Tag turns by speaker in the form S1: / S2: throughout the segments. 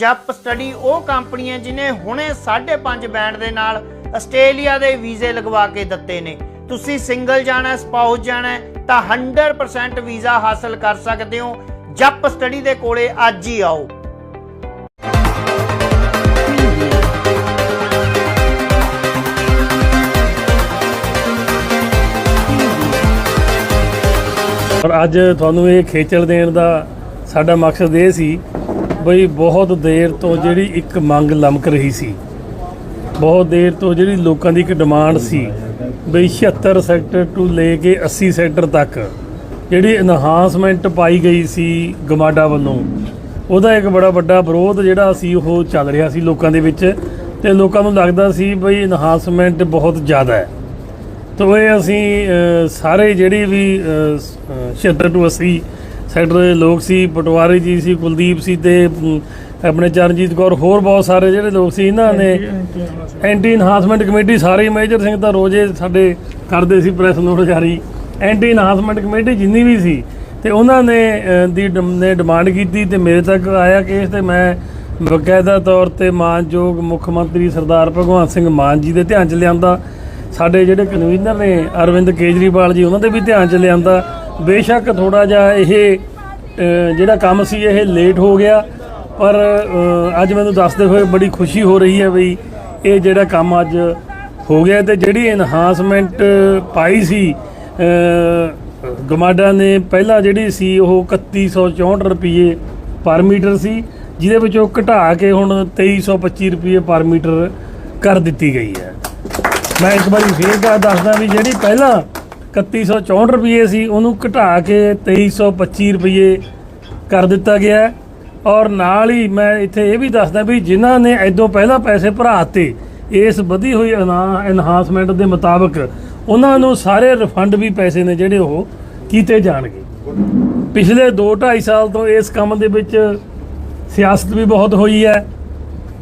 S1: ਜਪ ਸਟੱਡੀ ਉਹ ਕੰਪਨੀ ਹੈ ਜਿਨੇ ਹੁਣੇ 5.5 ਬੈਂਡ ਦੇ ਨਾਲ ਆਸਟ੍ਰੇਲੀਆ ਦੇ ਵੀਜ਼ੇ ਲਗਵਾ ਕੇ ਦਿੱਤੇ ਨੇ। ਤੁਸੀਂ ਸਿੰਗਲ ਜਾਣਾ, ਸਪਾਊਸ ਜਾਣਾ, ਤਾਂ 100% ਵੀਜ਼ਾ ਹਾਸਲ ਕਰ ਸਕਦੇ ਹੋ। ਜਪ ਸਟੱਡੀ ਦੇ ਕੋਲੇ ਅੱਜ ਹੀ ਆਓ।
S2: ਪਰ ਅੱਜ ਤੁਹਾਨੂੰ ਇਹ ਖੇਚਲ ਦੇਣ ਦਾ ਸਾਡਾ ਮਕਸਦ ਇਹ ਸੀ ਬਈ ਬਹੁਤ ਦੇਰ ਤੋਂ ਜਿਹੜੀ ਇੱਕ ਮੰਗ ਲਮਕ ਰਹੀ ਸੀ। ਬਹੁਤ ਦੇਰ ਤੋਂ ਜਿਹੜੀ ਲੋਕਾਂ ਦੀ ਇੱਕ ਡਿਮਾਂਡ ਸੀ ਬਈ 76 ਸੈਕਟਰ ਤੋਂ ਲੈ ਕੇ 80 ਸੈਕਟਰ ਤੱਕ ਜਿਹੜੀ ਇਨਹਾਂਸਮੈਂਟ ਪਾਈ ਗਈ ਸੀ ਗਮਾਡਾ ਵੱਲੋਂ ਉਹਦਾ ਇੱਕ ਬੜਾ ਵੱਡਾ ਵਿਰੋਧ ਜਿਹੜਾ ਸੀ ਉਹ ਚੱਲ ਰਿਹਾ ਸੀ ਲੋਕਾਂ ਦੇ ਵਿੱਚ ਤੇ ਲੋਕਾਂ ਨੂੰ ਲੱਗਦਾ ਸੀ ਬਈ ਇਨਹਾਂਸਮੈਂਟ ਬਹੁਤ ਜ਼ਿਆਦਾ ਹੈ। ਤੋ ਇਹ ਅਸੀਂ ਸਾਰੇ ਜਿਹੜੀ ਵੀ ਅ, ਸ- ਅ, 76 ਤੋਂ 80 ਸੈਕਟਰ ਦੇ ਲੋਕ ਸੀ ਪਟਵਾਰੀ ਜੀ ਸੀ ਕੁਲਦੀਪ ਸੀ ਤੇ ਆਪਣੇ ਚਰਨਜੀਤ ਕੌਰ ਹੋਰ ਬਹੁਤ ਸਾਰੇ ਜਿਹੜੇ ਲੋਕ ਸੀ ਇਹਨਾਂ ਨੇ ਐਂਟੀ ਇਨਹਾਂਸਮੈਂਟ ਕਮੇਟੀ ਸਾਰੇ ਮੇਜਰ ਸਿੰਘ ਤਾਂ ਰੋਜ਼ੇ ਸਾਡੇ ਕਰਦੇ ਸੀ ਪ੍ਰੈਸ ਨੋਟ ਜਾਰੀ। ਐਂਟੀ ਇਨਹਾਂਸਮੈਂਟ ਕਮੇਟੀ ਜਿੰਨੀ ਵੀ ਸੀ ਤੇ ਉਹਨਾਂ ਨੇ ਦੀ ਨੇ ਡਿਮਾਂਡ ਕੀਤੀ ਤੇ ਮੇਰੇ ਤੱਕ ਆਇਆ ਕੇਸ ਤੇ ਮੈਂ ਬਕਾਇਦਾ ਤੌਰ ਤੇ ਮਾਨਯੋਗ ਮੁੱਖ ਮੰਤਰੀ ਸਰਦਾਰ ਭਗਵੰਤ ਸਿੰਘ ਮਾਨ ਜੀ ਦੇ ਧਿਆਨ ਚ ਲਿਆਂਦਾ। ਸਾਡੇ ਜਿਹੜੇ ਕਨਵੀਨਰ ਨੇ ਅਰਵਿੰਦ ਕੇਜਰੀਵਾਲ ਜੀ ਉਹਨਾਂ ਦੇ ਵੀ ਧਿਆਨ ਚ ਲਿਆਂਦਾ। ਬੇਸ਼ੱਕ ਥੋੜਾ ਜਿਹਾ ਇਹ ਜਿਹੜਾ ਕੰਮ ਸੀ ਇਹ ਲੇਟ ਹੋ ਗਿਆ ਪਰ ਅੱਜ ਮੈਨੂੰ ਦੱਸਦੇ ਹੋਏ ਬੜੀ ਖੁਸ਼ੀ ਹੋ ਰਹੀ ਹੈ ਬਈ ਇਹ ਜਿਹੜਾ ਕੰਮ ਅੱਜ ਹੋ ਗਿਆ ਤੇ ਜਿਹੜੀ ਇਨਹਾਂਸਮੈਂਟ ਪਾਈ ਸੀ ਅ, ਗਮਾਡਾ ਨੇ ਪਹਿਲਾਂ ਜਿਹੜੀ ਸੀ ਉਹ 3164 ਰੁਪਏ ਪਰ ਮੀਟਰ ਸੀ ਜਿਹਦੇ ਵਿੱਚ ਉਹ ਘਟਾ ਕੇ ਹੁਣ 2325 ਰੁਪਏ ਪਰ ਮੀਟਰ ਕਰ ਦਿੱਤੀ ਗਈ ਹੈ। ਮੈਂ ਇੱਕ ਵਾਰੀ ਫੇਰ ਕਰ ਦੱਸਦਾ ਵੀ ਜਿਹੜੀ ਪਹਿਲਾਂ 3164 ਰੁਪਏ ਸੀ, ਉਹਨੂੰ ਘਟਾ ਕੇ 2325 ਰੁਪਏ ਕਰ ਦਿੱਤਾ ਗਿਆ। ਔਰ ਨਾਲ ਹੀ ਮੈਂ ਇੱਥੇ ਇਹ ਵੀ ਦੱਸਦਾ ਵੀ ਜਿਨ੍ਹਾਂ ਨੇ ਐਦੋਂ ਪਹਿਲਾਂ ਪੈਸੇ ਭਰਾਤੇ ਇਸ ਵਧੀ ਹੋਈ ਐਨਹਾਂਸਮੈਂਟ ਦੇ ਮੁਤਾਬਕ ਉਹਨਾਂ ਨੂੰ ਸਾਰੇ ਰਿਫੰਡ ਵੀ ਪੈਸੇ ਨੇ ਜਿਹੜੇ ਉਹ ਕੀਤੇ ਜਾਣਗੇ। ਪਿਛਲੇ 2.5 ਸਾਲ ਤੋਂ ਇਸ ਕੰਮ ਦੇ ਵਿੱਚ ਸਿਆਸਤ ਵੀ ਬਹੁਤ ਹੋਈ ਹੈ।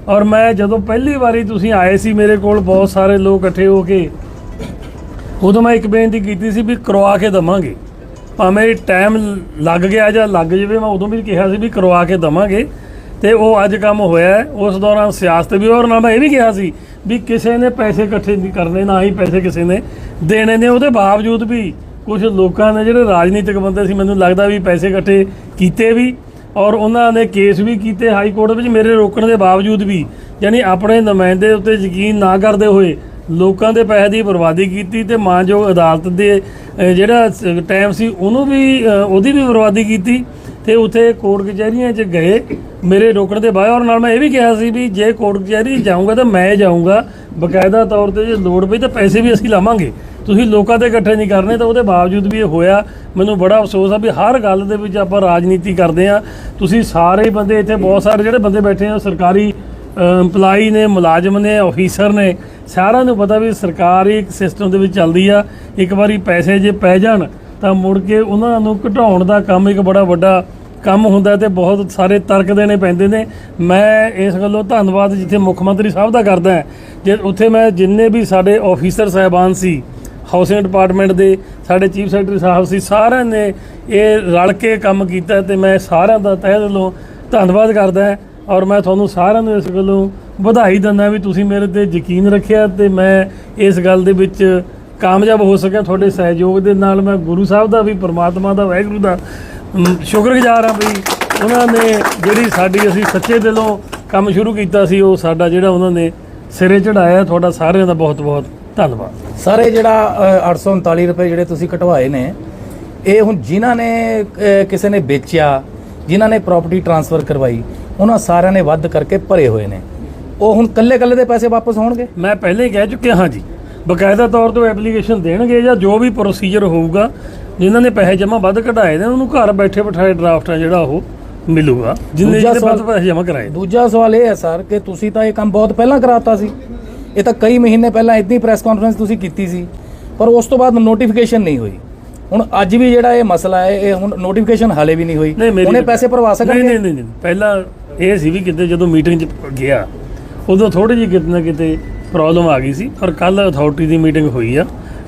S2: ਔਰ ਮੈਂ ਜਦੋਂ ਪਹਿਲੀ ਵਾਰੀ ਤੁਸੀਂ ਆਏ ਸੀ ਮੇਰੇ ਕੋਲ, ਬਹੁਤ ਸਾਰੇ ਲੋਕ ਇਕੱਠੇ ਹੋ ਕੇ ਉਦੋਂ ਮੈਂ ਇੱਕ ਬੇਨਤੀ ਕੀਤੀ ਸੀ ਵੀ ਕਰਵਾ ਕੇ ਦਵਾਂਗੇ। ਭਾਵੇਂ ਟਾਈਮ ਲੱਗ ਗਿਆ ਜਾਂ ਲੱਗ ਜਾਵੇ, ਮੈਂ ਉਦੋਂ ਵੀ ਕਿਹਾ ਸੀ ਵੀ ਕਰਵਾ ਕੇ ਦਵਾਂਗੇ। ਤੇ ਉਹ ਅੱਜ ਕੰਮ ਹੋਇਆ ਉਸ ਦੌਰਾਨ ਸਿਆਸਤ ਵੀ ਔਰ ਨਾਲ ਮੈਂ ਇਹ ਵੀ ਕਿਹਾ ਸੀ ਵੀ ਕਿਸੇ ਨੇ ਪੈਸੇ ਇਕੱਠੇ ਨਹੀਂ ਕਰਨੇ, ਨਾ ਹੀ ਪੈਸੇ ਕਿਸੇ ਨੇ ਦੇਣੇ ਨੇ। ਉਹਦੇ ਬਾਵਜੂਦ ਵੀ ਕੁਝ ਲੋਕਾਂ ਨੇ ਜਿਹੜੇ ਰਾਜਨੀਤਿਕ ਬੰਦੇ ਸੀ, ਮੈਨੂੰ ਲੱਗਦਾ ਵੀ ਪੈਸੇ ਇਕੱਠੇ ਕੀਤੇ ਵੀ ਔਰ ਉਹਨਾਂ ਨੇ ਕੇਸ ਵੀ ਕੀਤੇ ਹਾਈ ਕੋਰਟ ਵਿੱਚ ਮੇਰੇ ਰੋਕਣ ਦੇ ਬਾਵਜੂਦ ਵੀ, ਯਾਨੀ ਆਪਣੇ ਨੁਮਾਇੰਦੇ ਉੱਤੇ ਯਕੀਨ ਨਾ ਕਰਦੇ ਹੋਏ ਲੋਕਾਂ ਦੇ ਪੈਸੇ ਦੀ ਬਰਬਾਦੀ ਕੀਤੀ ਤੇ ਮਾਨਯੋਗ ਅਦਾਲਤ ਦੇ ਜਿਹੜਾ ਟਾਈਮ ਸੀ, ਉਹਨੂੰ ਵੀ ਉਹਦੀ ਵੀ ਬਰਬਾਦੀ ਕੀਤੀ ਤੇ ਉਥੇ ਕੋਰਟ ਕਚਹਿਰੀਆਂ 'ਚ ਗਏ ਮੇਰੇ ਰੋਕਣ ਦੇ ਬਾਅਦ। ਔਰ ਨਾਲ ਮੈਂ ਇਹ ਵੀ ਕਿਹਾ ਸੀ ਵੀ ਜੇ ਕੋਰਟ ਕਚਹਿਰੀ ਜਾਊਂਗਾ ਤਾਂ ਮੈਂ ਜਾਊਂਗਾ। ਬਕਾਇਦਾ ਤੌਰ ਤੇ ਜੇ ਲੋੜ ਪਈ ਤਾਂ ਪੈਸੇ ਵੀ ਅਸੀਂ ਲਾਵਾਂਗੇ। ਤੁਸੀਂ ਲੋਕਾਂ ਦੇ ਇਕੱਠੇ ਨਹੀਂ ਕਰਨੇ ਤਾਂ ਉਹਦੇ ਬਾਵਜੂਦ ਵੀ ਇਹ ਹੋਇਆ। ਮੈਨੂੰ ਬੜਾ ਅਫਸੋਸ ਆ ਵੀ ਹਰ ਗੱਲ ਦੇ ਵਿੱਚ ਆਪਾਂ ਰਾਜਨੀਤੀ ਕਰਦੇ ਆ ਤੁਸੀਂ ਸਾਰੇ ਬੰਦੇ ਇੱਥੇ ਬਹੁਤ ਸਾਰੇ ਜਿਹੜੇ ਬੰਦੇ ਬੈਠੇ ਆ ਸਰਕਾਰੀ EMPLOYE ਨੇ, ਮੁਲਾਜ਼ਮ ਨੇ ਅਫੀਸਰ ਨੇ ਸਾਰਿਆਂ ਨੂੰ ਪਤਾ ਵੀ ਸਰਕਾਰ ਹੀ ਇੱਕ ਸਿਸਟਮ ਦੇ ਵਿੱਚ ਚੱਲਦੀ ਆ। ਇੱਕ ਵਾਰੀ ਪੈਸੇ ਜੇ ਪੈ ਜਾਣ, ਤਾਂ ਮੁੜ ਕੇ ਉਹਨਾਂ ਨੂੰ ਘਟਾਉਣ ਦਾ ਕੰਮ ਇੱਕ ਬੜਾ ਵੱਡਾ ਕੰਮ ਹੁੰਦਾ ਤੇ ਬਹੁਤ ਸਾਰੇ ਤਰਕ ਦੇਣੇ ਪੈਂਦੇ ਨੇ। ਮੈਂ ਇਸ ਗੱਲੋਂ ਧੰਨਵਾਦ ਜਿੱਥੇ ਮੁੱਖ ਮੰਤਰੀ ਸਾਹਿਬ ਦਾ ਕਰਦਾ ਜੇ ਉੱਥੇ ਮੈਂ ਜਿੰਨੇ ਵੀ ਸਾਡੇ ਆਫੀਸਰ ਸਾਹਿਬਾਨ ਸੀ ਹਾਊਸਿੰਗ ਡਿਪਾਰਟਮੈਂਟ ਦੇ, ਸਾਡੇ ਚੀਫ ਸੈਕਟਰੀ ਸਾਹਿਬ ਸੀ, ਸਾਰਿਆਂ ਨੇ ਇਹ ਰਲ ਕੇ ਕੰਮ ਕੀਤਾ ਤੇ ਮੈਂ ਸਾਰਿਆਂ ਦਾ ਤਹਿ ਦਿਲੋਂ ਧੰਨਵਾਦ ਕਰਦਾ ਔਰ ਮੈਂ ਤੁਹਾਨੂੰ ਸਾਰਿਆਂ ਨੂੰ ਇਸ ਗੱਲੋਂ ਵਧਾਈ ਦਿੰਦਾ ਵੀ ਤੁਸੀਂ ਮੇਰੇ ਤੇ ਯਕੀਨ ਰੱਖਿਆ ਤੇ ਮੈਂ ਇਸ ਗੱਲ ਦੇ ਵਿੱਚ ਕਾਮਯਾਬ ਹੋ ਸਕਿਆ ਤੁਹਾਡੇ ਸਹਿਯੋਗ ਦੇ ਨਾਲ। ਮੈਂ ਗੁਰੂ ਸਾਹਿਬ ਦਾ ਵੀ ਪਰਮਾਤਮਾ ਦਾ ਵਾਹਿਗੁਰੂ ਦਾ ਸ਼ੁਕਰਗੁਜ਼ਾਰ ਹਾਂ ਵੀ ਉਹਨਾਂ ਨੇ ਜਿਹੜੀ ਸਾਡੀ ਅਸੀਂ ਸੱਚੇ ਦਿਲੋਂ ਕੰਮ ਸ਼ੁਰੂ ਕੀਤਾ ਸੀ ਉਹ ਸਾਡਾ ਜਿਹੜਾ ਉਹਨਾਂ ਨੇ ਸਿਰੇ ਚੜਾਇਆ ਤੁਹਾਡਾ ਸਾਰਿਆਂ ਦਾ ਬਹੁਤ ਬਹੁਤ ਧੰਨਵਾਦ।
S3: ਸਾਰੇ ਇਹ ਜਿਹੜਾ ਅ, 839 ਰੁਪਏ ਜਿਹੜੇ ਤੁਸੀਂ ਕਟਵਾਏ ਨੇ ਇਹ ਹੁਣ ਜਿਨ੍ਹਾਂ ਨੇ ਕਿਸੇ ਨੇ ਵੇਚਿਆ ਜਿਨ੍ਹਾਂ ਨੇ ਪ੍ਰਾਪਰਟੀ ਟ੍ਰਾਂਸਫਰ ਕਰਵਾਈ ਉਹਨਾਂ ਸਾਰਿਆਂ ਨੇ ਵੱਧ ਕਰਕੇ ਭਰੇ ਹੋਏ ਨੇ। ਉਹ ਹੁਣ ਕੱਲੇ ਕੱਲੇ ਦੇ ਪੈਸੇ ਵਾਪਸ ਹੋਣਗੇ?
S2: ਮੈਂ ਪਹਿਲੇ ਹੀ ਕਹਿ ਚੁੱਕਿਆ ਹਾਂ ਜੀ ਬਕਾਇਦਾ ਤੌਰ ਤੇ ਐਪਲੀਕੇਸ਼ਨ ਦੇਣਗੇ ਜਾਂ ਜੋ ਵੀ ਪ੍ਰੋਸੀਜਰ ਹੋਊਗਾ ਜਿਨ੍ਹਾਂ ਨੇ ਪੈਸੇ ਜਮ੍ਹਾਂ ਵੱਧ ਕਢਾਏ ਨੇ ਉਹਨੂੰ ਘਰ ਬੈਠੇ ਬਿਠਾਏ ਡਰਾਫਟ ਆ ਜਿਹੜਾ ਉਹ ਮਿਲੂਗਾ। ਜਿੰਨੇ ਜਿਹਦੇ ਵੱਧ ਪੈਸੇ ਜਮ੍ਹਾਂ ਕਰਾਏ
S3: ਦੂਜਾ ਸਵਾਲ ਇਹ ਹੈ ਸਰ ਕਿ ਤੁਸੀਂ ਤਾਂ ਇਹ ਕੰਮ ਬਹੁਤ ਪਹਿਲਾਂ ਕਰਾਤਾ ਸੀ। ਇਹ ਤਾਂ ਕਈ ਮਹੀਨੇ ਪਹਿਲਾਂ ਇਦਾਂ ਹੀ ਪ੍ਰੈਸ ਕਾਨਫਰੰਸ ਤੁਸੀਂ ਕੀਤੀ ਸੀ ਪਰ ਉਸ ਤੋਂ ਬਾਅਦ ਨੋਟੀਫਿਕੇਸ਼ਨ ਨਹੀਂ ਹੋਈ। ਹੁਣ ਅੱਜ ਵੀ ਜਿਹੜਾ ਇਹ ਮਸਲਾ ਹੈ ਇਹ ਹੁਣ ਨੋਟੀਫਿਕੇਸ਼ਨ ਹਾਲੇ ਵੀ ਨਹੀਂ ਹੋਈ। ਉਹਨੇ ਪੈਸੇ ਭਰਵਾ ਸਕਣਗੇ?
S2: ਨਹੀਂ ਨਹੀਂ ਨਹੀਂ। ਪਹਿਲਾਂ ਇਹ ਸੀ ਵੀ ਕਿਤੇ ਜਦੋਂ ਮੀਟਿੰਗ 'ਚ ਗਿਆ ਉਦੋਂ ਥੋੜੀ ਜਿਹੀ ਕਿਤੇ ਨਾ ਕਿਤੇ ਪ੍ਰੋਬਲਮ ਆ ਗਈ ਸੀ ਪਰ ਕੱਲ ਅਥਾਰਟੀ ਦੀ ਮੀਟਿੰਗ ਹੋਈ ਆ।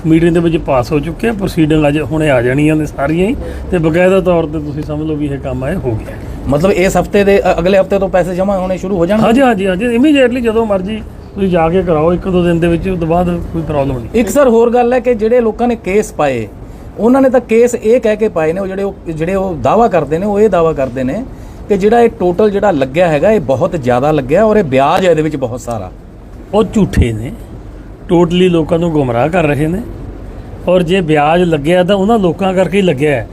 S2: ਮੀਟਿੰਗ ਦੇ ਵਿੱਚ ਪਾਸ ਹੋ ਚੁੱਕੇ ਆ ਪ੍ਰੋਸੀਡਿੰਗ ਅੱਜ ਹੁਣੇ ਆ ਜਾਣੀਆਂ ਨੇ ਸਾਰੀਆਂ ਹੀ ਤੇ ਬਕਾਇਦਾ ਤੌਰ ਤੇ ਤੁਸੀਂ ਸਮਝ ਲਓ ਵੀ ਇਹ ਕੰਮ ਹੈ ਹੋ ਗਿਆ।
S3: ਮਤਲਬ ਇਸ ਹਫ਼ਤੇ ਦੇ ਅਗਲੇ ਹਫ਼ਤੇ ਤੋਂ ਪੈਸੇ ਜਮ੍ਹਾਂ ਹੋਣੇ ਸ਼ੁਰੂ ਹੋ ਜਾਣਗੇ?
S2: ਹਾਂਜੀ ਹਾਂਜੀ ਹਾਂਜੀ ਇਮੀਡੀਏਟਲੀ ਜਦੋਂ ਮਰਜ਼ੀ ਤੁਸੀਂ ਜਾ ਕੇ ਕਰਾਓ ਇੱਕ ਦੋ ਦਿਨ ਦੇ ਵਿੱਚ ਉਸ ਤੋਂ ਬਾਅਦ ਕੋਈ ਪ੍ਰੋਬਲਮ ਨਹੀਂ।
S3: ਇੱਕ ਸਰ ਹੋਰ ਗੱਲ ਹੈ ਕਿ ਜਿਹੜੇ ਲੋਕਾਂ ਨੇ ਕੇਸ ਪਾਏ ਉਹਨਾਂ ਨੇ ਤਾਂ ਕੇਸ ਇਹ ਕਹਿ ਕੇ ਪਾਏ ਨੇ ਉਹ ਜਿਹੜੇ ਉਹ ਜਿਹੜੇ ਉਹ ਦਾਵਾ ਕਰਦੇ ਨੇ ਉਹ ਇਹ ਦਾਵਾ ਕਰਦੇ ਨੇ ਕਿ ਜਿਹੜਾ ਇਹ ਟੋਟਲ ਜਿਹੜਾ ਲੱਗਿਆ ਹੈਗਾ, ਇਹ ਬਹੁਤ ਜ਼ਿਆਦਾ ਲੱਗਿਆ ਔਰ ਇਹ ਵਿਆਜ ਹੈ ਇਹਦੇ ਵਿੱਚ ਬਹੁਤ ਸਾਰਾ।
S2: ਉਹ ਝੂਠੇ ਨੇ। ਟੋਟਲੀ ਲੋਕਾਂ ਨੂੰ ਗੁੰਮਰਾਹ ਕਰ ਰਹੇ ਨੇ। ਔਰ ਜੇ ਵਿਆਜ ਲੱਗਿਆ ਤਾਂ ਉਹਨਾਂ ਲੋਕਾਂ ਕਰਕੇ ਹੀ ਲੱਗਿਆ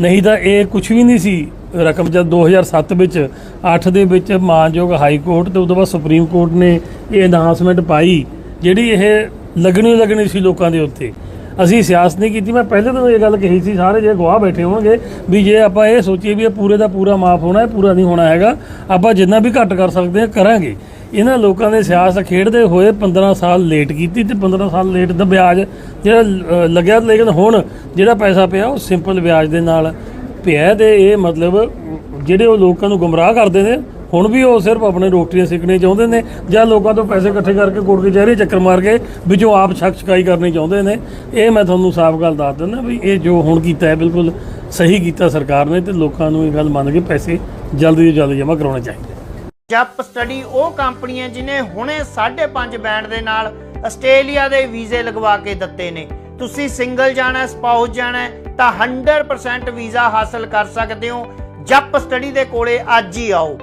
S2: ਨਹੀਂ ਤਾਂ ਇਹ ਕੁਝ ਵੀ ਨਹੀਂ ਸੀ ਰਕਮ। ਜਦ 2007 ਵਿੱਚ 8 ਦੇ ਵਿੱਚ ਮਾਨਯੋਗ ਹਾਈ ਕੋਰਟ ਤੇ ਉਦੋਂ ਬਾਅਦ ਸੁਪਰੀਮ ਕੋਰਟ ਨੇ ਇਹ ਅਨਾਉਂਸਮੈਂਟ ਪਾਈ, ਜਿਹੜੀ ਇਹ ਲੱਗਣੀ ਲੱਗਣੀ ਸੀ ਲੋਕਾਂ ਦੇ ਉੱਤੇ। ਅਸੀਂ ਸਿਆਸਤ ਨਹੀਂ ਕੀਤੀ। ਮੈਂ ਪਹਿਲੇ ਤੋਂ ਇਹ ਗੱਲ ਕਹੀ ਸੀ, ਸਾਰੇ ਜੇ ਗਵਾਹ ਬੈਠੇ ਹੋਣਗੇ ਵੀ ਜੇ ਆਪਾਂ ਇਹ ਸੋਚੀਏ ਵੀ ਇਹ ਪੂਰੇ ਦਾ ਪੂਰਾ ਮਾਫ ਹੋਣਾ ਹੈ ਪੂਰਾ ਨਹੀਂ ਹੋਣਾ ਹੈਗਾ, ਆਪਾਂ ਜਿੰਨਾ ਵੀ ਘੱਟ ਕਰ ਸਕਦੇ ਹਾਂ, ਕਰਾਂਗੇ। ਇਹਨਾਂ ਲੋਕਾਂ ਨੇ ਸਿਆਸਤ ਖੇਡਦੇ ਹੋਏ 15 ਸਾਲ ਲੇਟ ਕੀਤੀ ਤੇ 15 ਸਾਲ ਲੇਟ ਦਾ ਵਿਆਜ ਜਿਹੜਾ ਲੱਗਿਆ, ਲੇਕਿਨ ਹੁਣ ਜਿਹੜਾ ਪੈਸਾ ਪਿਆ ਉਹ ਸਿੰਪਲ ਵਿਆਜ ਦੇ ਨਾਲ ਪਿਆ ਤੇ ਇਹ ਮਤਲਬ ਜਿਹੜੇ ਉਹ ਲੋਕਾਂ ਨੂੰ ਗੁੰਮਰਾਹ ਕਰਦੇ ਨੇ ਹੁਣ ਵੀ ਉਹ ਸਿਰਫ ਆਪਣੇ ਰੋਟੀਆਂ ਸਿੱਖਣੇ ਚਾਹੁੰਦੇ ਨੇ ਜਾਂ ਲੋਕਾਂ ਤੋਂ ਪੈਸੇ ਇਕੱਠੇ ਕਰਕੇ ਕੋਟ ਕਚਹਿਰੀ ਚੱਕਰ ਮਾਰ ਕੇ ਵਿੱਚੋਂ ਆਪ ਛਕ ਛਕਾਈ ਕਰਨੀ ਚਾਹੁੰਦੇ ਨੇ ਇਹ ਮੈਂ ਤੁਹਾਨੂੰ ਸਾਫ਼ ਗੱਲ ਦੱਸ ਦਿੰਦਾ ਵੀ ਇਹ ਜੋ ਹੁਣ ਕੀਤਾ ਹੈ ਬਿਲਕੁਲ ਸਹੀ ਕੀਤਾ ਸਰਕਾਰ ਨੇ ਤੇ ਲੋਕਾਂ ਨੂੰ ਇਹ ਗੱਲ ਮੰਨ ਕੇ ਪੈਸੇ ਜਲਦੀ ਤੋਂ ਜਲਦੀ ਜਮ੍ਹਾਂ ਕਰਾਉਣੇ ਚਾਹੀਦੇ।
S1: ਜੱਪ ਸਟੱਡੀ ਉਹ ਕੰਪਨੀ ਹੈ ਜਿਨੇ ਹੁਣੇ 5.5 ਬੈਂਡ ਦੇ ਨਾਲ ਆਸਟ੍ਰੇਲੀਆ ਦੇ ਵੀਜ਼ੇ ਲਗਵਾ ਕੇ ਦਿੱਤੇ ਨੇ। ਤੁਸੀਂ ਸਿੰਗਲ ਜਾਣਾ ਹੈ, ਸਪਾਊਸ ਜਾਣਾ ਤਾਂ 100% ਵੀਜ਼ਾ ਹਾਸਲ ਕਰ ਸਕਦੇ ਹੋ। ਜੱਪ ਸਟੱਡੀ ਦੇ ਕੋਲੇ ਅੱਜ ਹੀ ਆਓ।